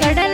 Kadala